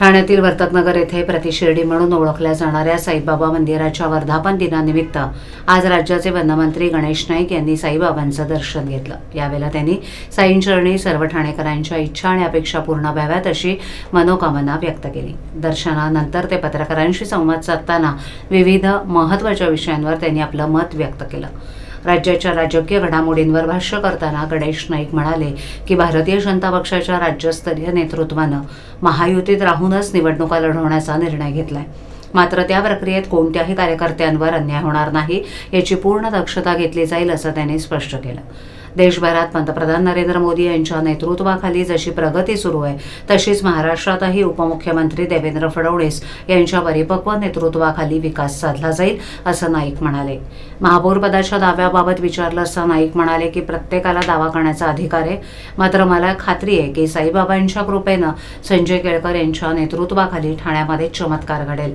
ठाण्यातील वर्तकनगर येथे प्रतिशिर्डी म्हणून ओळखल्या जाणाऱ्या साईबाबा मंदिराच्या वर्धापन दिनानिमित्त आज राज्याचे वनमंत्री गणेश नाईक यांनी साईबाबांचं दर्शन घेतलं. यावेळेला त्यांनी साईंचरणी सर्व ठाणेकरांच्या इच्छा आणि अपेक्षा पूर्ण व्हाव्यात अशी मनोकामना व्यक्त केली. दर्शनानंतर ते पत्रकारांशी संवाद साधताना विविध महत्त्वाच्या विषयांवर त्यांनी आपलं मत व्यक्त केलं. राज्याच्या राजकीय घडामोडींवर भाष्य करताना गणेश नाईक म्हणाले की भारतीय जनता पक्षाच्या राज्यस्तरीय नेतृत्वानं महायुतीत राहूनच निवडणुका लढवण्याचा निर्णय घेतलाय. मात्र त्या प्रक्रियेत कोणत्याही कार्यकर्त्यांवर अन्याय होणार नाही याची पूर्ण दक्षता घेतली जाईल असं त्यांनी स्पष्ट केलं. देशभरात पंतप्रधान नरेंद्र मोदी यांच्या नेतृत्वाखाली जशी प्रगती सुरू आहे तशीच महाराष्ट्रातही उपमुख्यमंत्री देवेंद्र फडणवीस यांच्या परिपक्व नेतृत्वाखाली विकास साधला जाईल असं नाईक म्हणाले. महापौरपदाच्या दाव्याबाबत विचारलं असता नाईक म्हणाले की प्रत्येकाला दावा करण्याचा अधिकार आहे. मात्र मला खात्री आहे की साईबाबांच्या कृपेनं संजय केळकर यांच्या नेतृत्वाखाली ठाण्यामध्ये चमत्कार घडेल.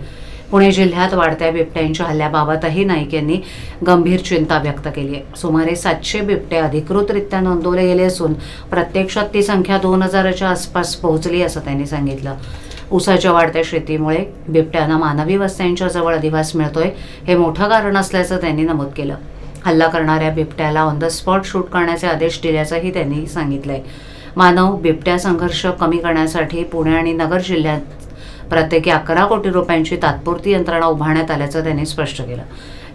पुणे जिल्ह्यात वाढत्या बिबट्यांच्या हल्ल्याबाबतही नाईक यांनी गंभीर चिंता व्यक्त केली आहे. सुमारे सातशे बिबटे अधिकृतरित्या नोंदवले गेले असून प्रत्यक्षात ती संख्या दोन हजाराच्या आसपास पोहोचली असं त्यांनी सांगितलं. ऊसाच्या वाढत्या शेतीमुळे बिबट्यांना मानवी वस्त्यांच्या जवळ अधिवास मिळतोय हे मोठं कारण असल्याचं त्यांनी नमूद केलं. हल्ला करणाऱ्या बिबट्याला ऑन द स्पॉट शूट करण्याचे आदेश दिल्याचंही त्यांनी सांगितलंय. मानव बिबट्या संघर्ष कमी करण्यासाठी पुणे आणि नगर जिल्ह्यात प्रत्येकी अकरा कोटी रुपयांची तात्पुरती यंत्रणा उभारण्यात आल्याचं त्यांनी स्पष्ट केलं.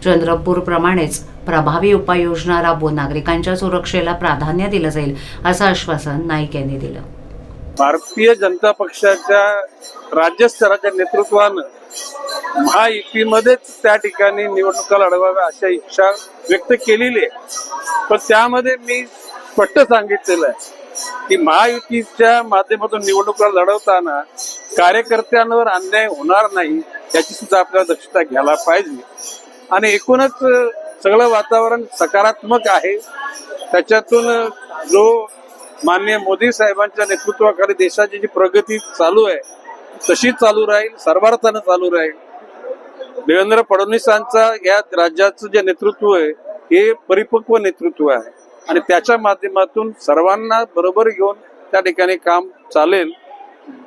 चंद्रपूरप्रमाणेच प्रभावी उपाययोजना राबवून नागरिकांच्या सुरक्षेला प्राधान्य दिलं जाईल असं आश्वासन नाईक यांनी दिलं. भारतीय जनता पक्षाच्या राज्यस्तराच्या नेतृत्वानं महायुतीमध्येच त्या ठिकाणी निवडणुका लढवाव्या अशा इच्छा व्यक्त केलेली आहे. पण त्यामध्ये मी स्पष्ट सांगितलेलं आहे. ती महायुतीच्या माध्यमातून निवडणुका लढवताना कार्यकर्त्यांवर अन्याय होणार नाही याची सुद्धा आपल्याला दक्षता घ्यायला पाहिजे. आणि एकूणच सगळं वातावरण सकारात्मक आहे. त्याच्यातून जो माननीय मोदी साहेबांच्या नेतृत्वाखाली देशाची जी प्रगती चालू आहे तशी चालू राहील सर्वार्थानं चालू राहील. देवेंद्र फडणवीसांचा या राज्याचं जे नेतृत्व आहे हे परिपक्व नेतृत्व आहे. आणि त्याच्या माध्यमातून सर्वांना बरोबर घेऊन त्या ठिकाणी काम चालेल.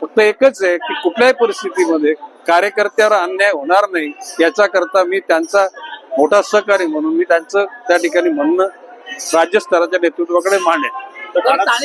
फक्त एकच आहे की कुठल्याही परिस्थितीमध्ये कार्यकर्त्यावर अन्याय होणार नाही याचा करता मी त्यांचा मोठा सहकारी म्हणून मी त्यांचं त्या ठिकाणी म्हणणं राज्यस्तराच्या नेतृत्वाकडे मांडेन.